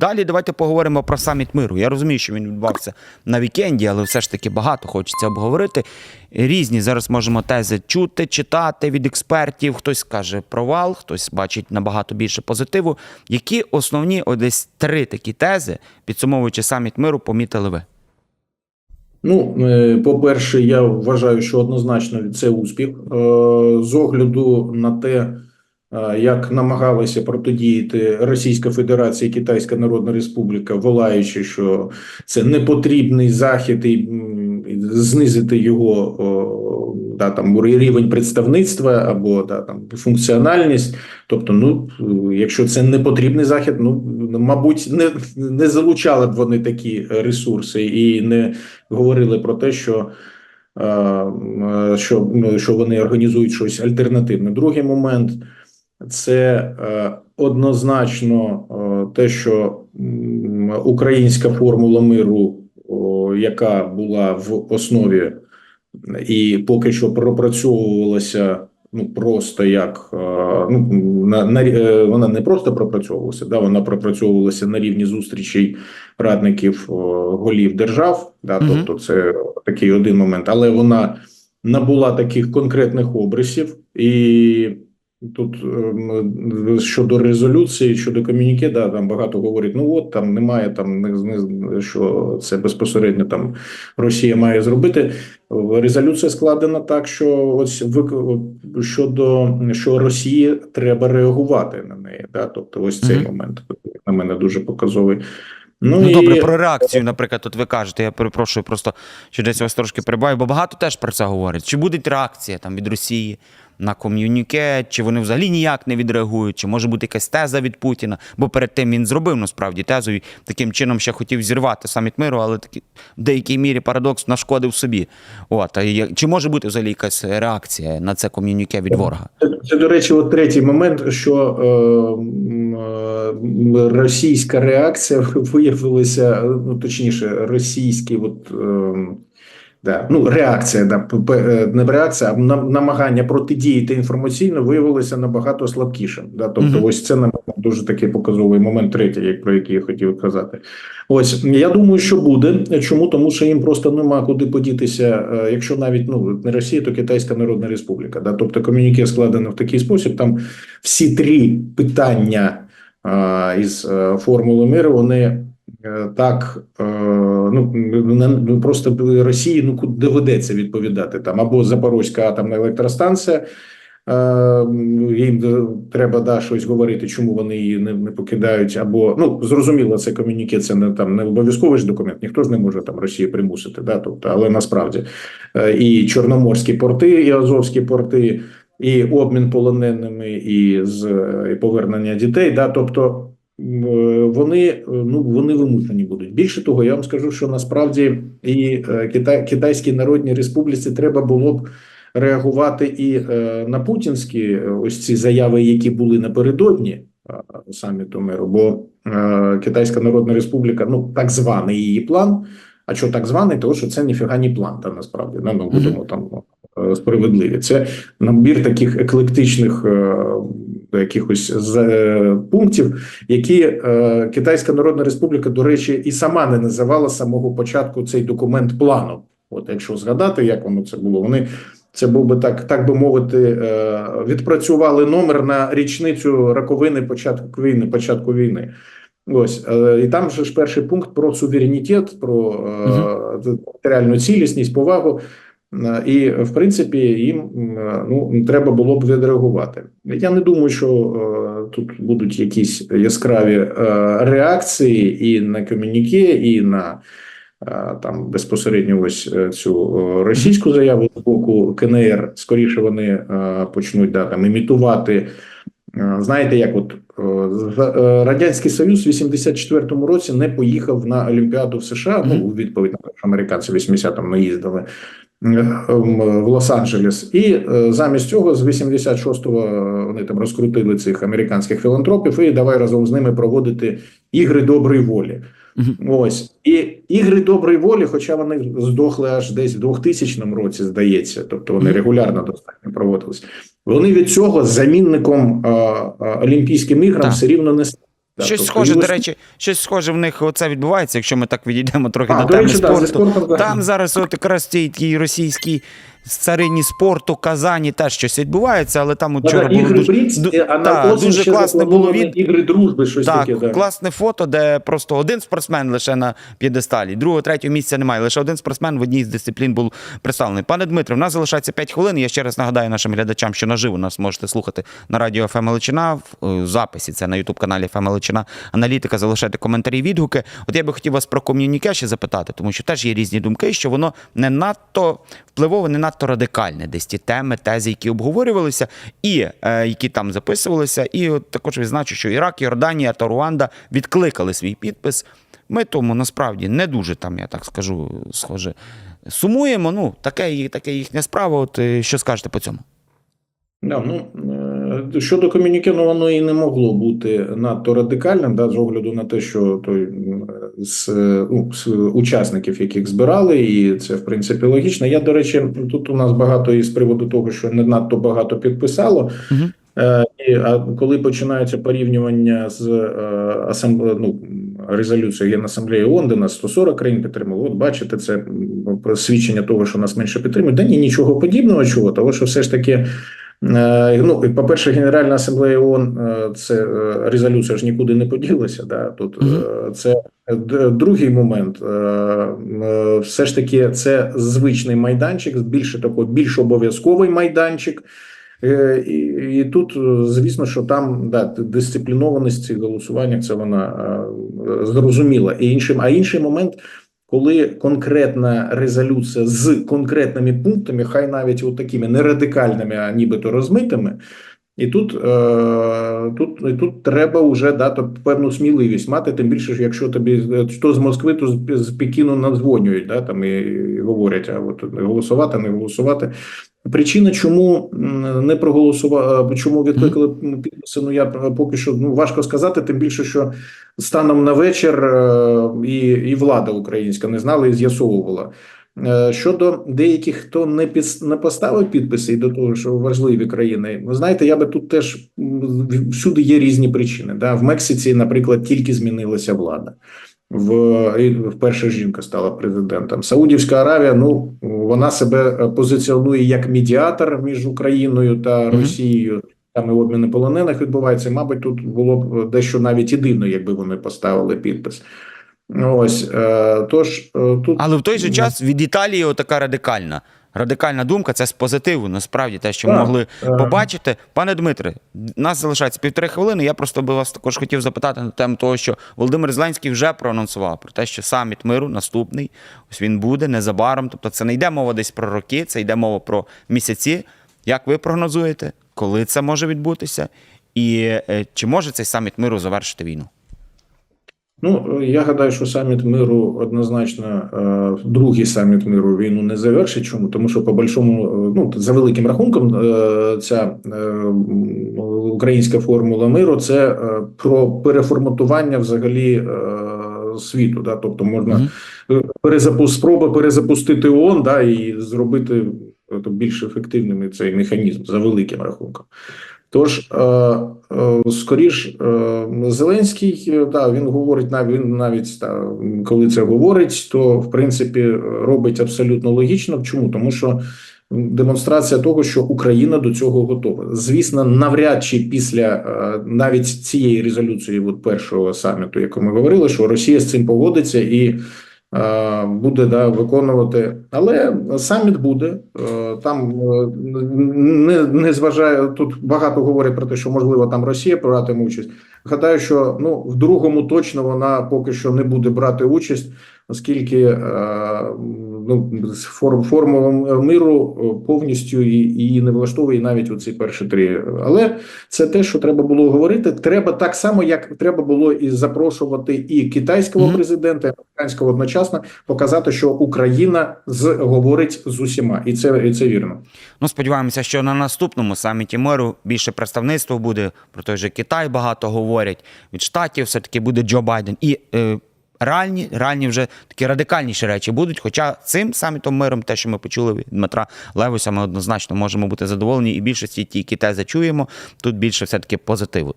Далі давайте поговоримо про саміт миру. Я розумію, що він відбувався на вікенді, але все ж таки багато хочеться обговорити. Різні зараз можемо тези чути, читати від експертів. Хтось каже провал, хтось бачить набагато більше позитиву. Які основні о, десь три такі тези, підсумовуючи саміт миру, помітили ви? Ну, е, по-перше, я вважаю, що однозначно це успіх. Е, З огляду на те, як намагалися протидіяти Російська Федерація і Китайська Народна Республіка, волаючи, що це непотрібний захід і знизити його да, там, рівень представництва або да, там, функціональність. Тобто, ну, якщо це не потрібний захід, ну, мабуть, не, не залучали б вони такі ресурси і не говорили про те, що, що, ну, що вони організують щось альтернативне. Другий момент це е, однозначно е, те, що українська формула миру, яка була в основі і поки що пропрацьовувалася. Ну просто як е, ну на, на вона не просто пропрацьовувалася, да вона пропрацьовувалася на рівні зустрічей радників голів держав. Да, Мгм. тобто це такий один момент, але вона набула таких конкретних обрисів, і тут ем, щодо резолюції, щодо комюніке, да, там багато говорять: ну от там немає там що це безпосередньо там Росія має зробити. Резолюція складена так, що ось щодо що Росії треба реагувати на неї. Да? Тобто, ось цей Мгм. момент на мене дуже показовий. Ну, Ну, і... добре, про реакцію, наприклад, от ви кажете, я перепрошую, просто що десь вас трошки прибаю, бо багато теж про це говорять. Чи буде реакція там від Росії на ком'юніке, чи вони взагалі ніяк не відреагують, чи може бути якась теза від Путіна? Бо перед тим він зробив насправді тезу і таким чином ще хотів зірвати саміт миру, але таки в деякій мірі парадокс нашкодив собі. От а я- чи може бути взагалі якась реакція на це ком'юніке від ворога? Це, це, до речі, от третій момент, що е, е, російська реакція виявилася, ну точніше, російський, от е, да, ну реакція, да, е, не реакція, а нам- намагання протидіяти інформаційно виявилося набагато слабкішим. Да? Тобто, Мгм. ось це на дуже такий показовий момент, третій, як про який я хотів казати. Ось я думаю, що буде. Чому? Тому що їм просто нема куди подітися, е, якщо навіть ну не Росія, то Китайська Народна Республіка. Да? Тобто комюніке складено в такий спосіб. Там всі три питання е, із е, формули миру, вони так е, ну, не- ну просто Росії ну доведеться відповідати там або Запорозька атомна електростанція. Е, Їм е, треба да щось говорити, чому вони її не, не покидають, або ну зрозуміло, це комюніке, це не там не обов'язковий ж документ. Ніхто ж не може там Росію примусити, да, тобто, але насправді е, і чорноморські порти, і Азовські порти, і обмін полоненими, і з е, і повернення дітей. Да, тобто е, вони е, ну вони вимушені будуть. Більше того, я вам скажу, що насправді і е, Китай, Китайській Народній Республіці треба було б реагувати і е, на путінські е, ось ці заяви, які були напередодні е, саміту миру, бо е, Китайська Народна Республіка, ну так званий її план. А що так званий, тому що це ніфіга не план, та насправді ну, будемо там е, справедливі. Це набір таких еклектичних е, якихось з, е, пунктів, які е, Китайська Народна Республіка, до речі, і сама не називала з самого початку цей документ планом. От якщо згадати, як воно це було, вони це був би так, так би мовити, е, відпрацювали номер на річницю раковини початку війни, початку війни. Ось і там же ж перший пункт про суверенітет, про територіальну цілісність, повагу. Е, І в принципі їм е, ну треба було б відреагувати. Я не думаю, що е, тут будуть якісь яскраві реакції і на комюніке, і на там безпосередньо ось цю російську заяву з боку КНР. Скоріше вони почнуть да, там імітувати. Знаєте, як от Радянський Союз в 84-му році не поїхав на Олімпіаду в США. Ну, у відповідь на те, що американці в 80-му не їздили в Лос-Анджелес. І е, замість цього з 86-го вони там розкрутили цих американських філантропів і давай разом з ними проводити ігри доброї волі. Ось і ігри доброї волі, хоча вони здохли аж десь в 2000 році, здається, тобто вони регулярно достатньо проводились. Вони від цього замінником а, а, Олімпійським іграм Так. все рівно не стали. Щось тобто схоже, до речі, щось схоже в них оце відбувається, якщо ми так відійдемо трохи А, до теми речі, да, спорту. да. Там зараз от якраз ті тій російській царині спорту Казані теж щось відбувається, але там от Да, вчора да, було ігри дуже, а та, дуже класне було від, ігри дружби, щось так, таке. Да. класне фото, де просто один спортсмен лише на п'єдесталі, другого, третього місця немає. Лише один спортсмен в одній з дисциплін був представлений. Пане Дмитро, в нас залишається 5 хвилин. Я ще раз нагадаю нашим глядачам, що наживо нас можете слухати на радіо ФМ Величина в е, записі. Це на Ютуб каналі ФМ Величина. Аналітика, залишайте коментарі, відгуки. От я би хотів вас про ком'юніке ще запитати, тому що теж є різні думки, що воно не надто впливове, не надто радикальне. Десь ті теми, тези, які обговорювалися, і е, які там записувалися. І от також відзначу, що Ірак, Йорданія та Руанда відкликали свій підпис. Ми тому насправді не дуже там, я так скажу, схоже, сумуємо. Ну, таке, таке їхня справа. От е, що скажете по цьому? Да, ну, е, щодо ком'юніке, ну воно і не могло бути надто радикальним, да, з огляду на те, що той з, е, ну, з учасників, яких збирали, і це в принципі логічно. Я, до речі, тут у нас багато із приводу того, що не надто багато підписало. Е, і, а коли починається порівнювання з е, асамбле, ну, резолюцією Генасамблеї ООН, де нас 140 країн підтримало, от бачите, це про свідчення того, що нас менше підтримують. Да ні, нічого подібного, чого, того, що все ж таки. Е, Ну, і, по-перше, Генеральна асамблея ООН, е, це е, резолюція ж нікуди не поділася. Да? Тут це другий момент. Все ж таки, це звичний майданчик, більше такий, більш обов'язковий майданчик. І, і тут, звісно, що там да, дисциплінованість в голосуваннях це вона зрозуміла. І іншим, а інший момент, коли конкретна резолюція з конкретними пунктами, хай навіть от такими не радикальними, а нібито розмитими. І тут, е, тут, і тут треба вже дати певну сміливість мати, тим більше, що якщо тобі то що з Москви, то з, з Пекіну надзвонюють, да, там і, і говорять, а от голосувати, не голосувати. Причина, чому не проголосували, чому відкликали підписи, ну я поки що ну важко сказати, тим більше, що станом на вечір е, і, і влада українська не знала і з'ясовувала. Е, Щодо деяких, хто не під не поставив підписи і до того, що важливі країни, ви знаєте, я би тут теж всюди є різні причини. Да? В Мексиці, наприклад, тільки змінилася влада. В вперше жінка стала президентом. Саудівська Аравія, ну вона себе е, позиціонує як медіатор між Україною та Росією. Там і обміни полонених відбувається. Мабуть, тут було б дещо навіть і дивно, якби вони поставили підпис. Ось е, тож е, тут Але в той же час від Італії отака радикальна. Радикальна думка це з позитиву. Насправді те, що ми могли е. побачити. Пане Дмитре, нас залишається півтори хвилини. Я просто би вас також хотів запитати на тему того, що Володимир Зеленський вже проанонсував про те, що саміт миру наступний, ось він буде незабаром. Тобто, це не йде мова десь про роки, це йде мова про місяці. Як ви прогнозуєте, коли це може відбутися? І чи може цей саміт миру завершити війну? Ну, я гадаю, що саміт миру однозначно е, другий саміт миру війну не завершить. Чому? Тому що по большому, е, ну за великим рахунком, е, ця українська формула миру це про переформатування взагалі світу. Да? Тобто можна Мгм. перезапу... спроба перезапустити ООН да, і зробити більш ефективним цей механізм за великим рахунком. Тож, е, е, скоріш, е, Зеленський, да, він говорить він навіть та, коли це говорить, то в принципі робить абсолютно логічно. Чому? Тому що демонстрація того, що Україна до цього готова. Звісно, навряд чи після навіть цієї резолюції, от першого саміту, яку ми говорили, що Росія з цим погодиться і. Е, Буде да виконувати, але саміт буде Е, там е, не, не зважає тут. Багато говорять про те, що можливо там Росія братиме участь. Гадаю, що ну в другому точно вона поки що не буде брати участь, оскільки ну з форм формула миру е, повністю її не влаштовує навіть у ці перші три. Але це те, що треба було говорити. Треба так само, як треба було і запрошувати і китайського президента, і американського одночасно показати, що Україна з говорить з усіма, і це і це вірно. Ну, сподіваємося, що на наступному саміті миру більше представництво буде. Про той же Китай багато говорять. Від штатів все-таки буде Джо Байден. І е, реальні, реальні вже такі радикальніші речі будуть. Хоча цим самітом миром, те, що ми почули від Дмитра Левуса, ми однозначно можемо бути задоволені. І більшості ті, які те зачуємо, тут більше все-таки позитиву.